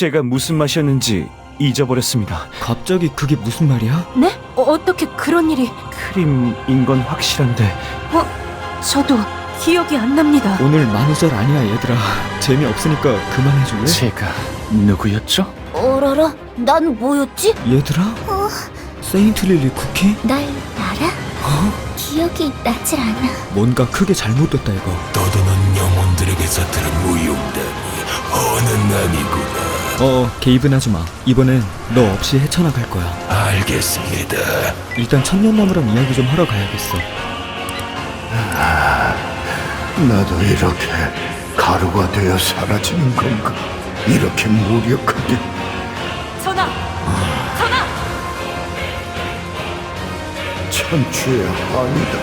제가 무슨 맛이었는지 잊어버렸습니다. 갑자기 그게 무슨 말이야? 네? 어, 어떻게 그런 일이? 크림인 건 확실한데 저도 기억이 안 납니다. 오늘 만우절 아니야 얘들아 재미없으니까 그만해줄래? 제가 누구였죠? 어라라, 난 뭐였지? 얘들아? 어. 세인트 릴리 쿠키? 날 알아? 기억이 나질 않아. 뭔가 크게 잘못됐다 이거 떠도는 영혼들에게서 들은 무용담이 어는 아니구나. 어 게이븐 하지 마 이번엔 너 없이 헤쳐나갈 거야 알겠습니다. 일단 천년나무랑 이야기 좀 하러 가야겠어 나도 이렇게 가루가 되어 사라지는 건가? 이렇게 무력하게 전하! 전하! 천추의 한이다.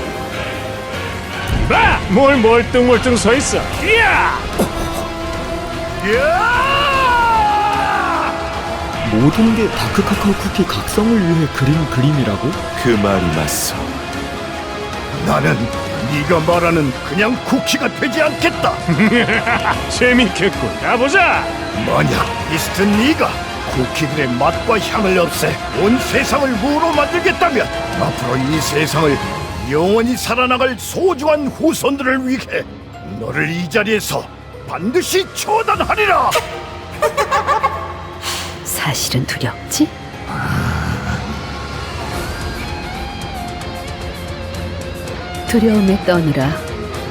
봐! 뭘 멀뚱멀뚱 서 있어? 이야! 모든 게 다크 카카오 쿠키 각성을 위해 그린 그림이라고? 그 말이 맞소. 나는 네가 말하는 그냥 쿠키가 되지 않겠다. 재밌겠군. 가보자. 만약 비스트 네가 쿠키들의 맛과 향을 없애 온 세상을 무로 만들겠다면 앞으로 이 세상을 영원히 살아나갈 소중한 후손들을 위해 너를 이 자리에서 반드시 처단하리라. 사실은 두렵지? 두려움에 떠느라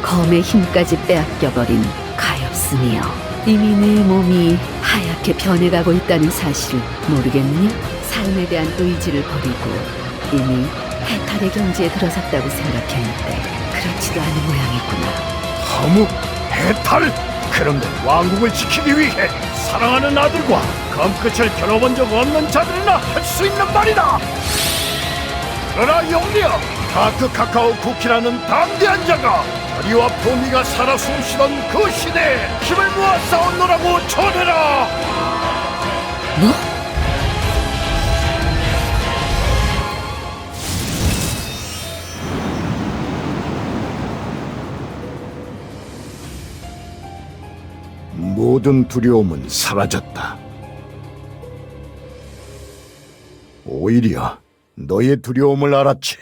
검의 힘까지 빼앗겨버린 가엾으니여 이미 내 몸이 하얗게 변해가고 있다는 사실을 모르겠느냐? 삶에 대한 의지를 버리고 이미 해탈의 경지에 들어섰다고 생각했는데 그렇지도 않은 모양이구나 함욱 해탈 그런데 왕국을 지키기 위해 사랑하는 아들과 검끝을 겨뤄본 적 없는 자들이나 할 수 있는 말이다. 그러나 영리야 다크 카카오 쿠키라는 담대한 자가 다리와 포미가 살아 숨쉬던 그 시대에 힘을 모아 싸웠노라고 전해라. 뭐? 모든 두려움은 사라졌다 오히려 너의 두려움을 알았지